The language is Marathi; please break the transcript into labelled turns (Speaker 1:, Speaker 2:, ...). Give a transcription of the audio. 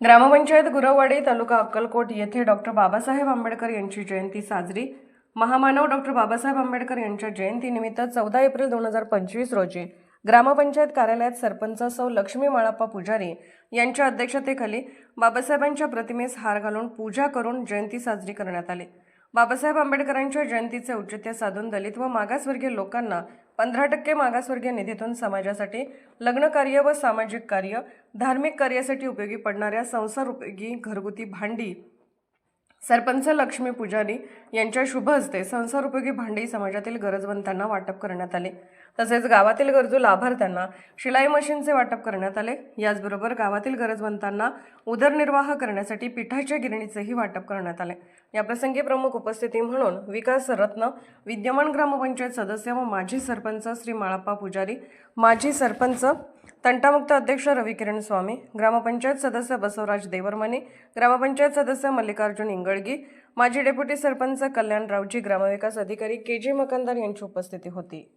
Speaker 1: ग्रामपंचायत गुरववाडी तालुका अक्कलकोट येथे डॉक्टर बाबासाहेब आंबेडकर यांची जयंती साजरी. महामानव डॉक्टर बाबासाहेब आंबेडकर यांच्या जयंतीनिमित्त चौदा एप्रिल दोन हजार पंचवीस रोजी ग्रामपंचायत कार्यालयात सरपंच सौ लक्ष्मी माळप्पा पुजारी यांच्या अध्यक्षतेखाली बाबासाहेबांच्या प्रतिमेस हार घालून पूजा करून जयंती साजरी करण्यात आली. बाबासाहेब आंबेडकरांच्या जयंतीचे औचित्य साधून दलित व मागासवर्गीय लोकांना पंधरा टक्के मागासवर्गीय निधीतून समाजासाठी लग्नकार्य व सामाजिक कार्य धार्मिक कार्यासाठी उपयोगी पडणाऱ्या संसार उपयोगी घरगुती भांडी सरपंच लक्ष्मी पुजारी यांच्या शुभ हस्ते संसार उपयोगी भांडी समाजातील गरजवंतांना वाटप करण्यात आले. तसेच गावातील गरजू लाभार्थ्यांना शिलाई मशीनचे वाटप करण्यात आले. याचबरोबर गावातील गरजवंतांना उदरनिर्वाह करण्यासाठी पिठाच्या गिरणीचेही वाटप करण्यात आले. याप्रसंगी प्रमुख उपस्थिती म्हणून विकास रत्न विद्यमान ग्रामपंचायत सदस्य व माजी सरपंच श्री माळप्पा पुजारी माजी सरपंच तंटामुक्त अध्यक्ष रविकिरण स्वामी ग्रामपंचायत सदस्य बसवराज देवरमणी ग्रामपंचायत सदस्य मल्लिकार्जुन इंगळगी माजी डेप्युटी सरपंच कल्याणरावजी ग्रामविकास अधिकारी के जी मकंदर यांची उपस्थिती होती.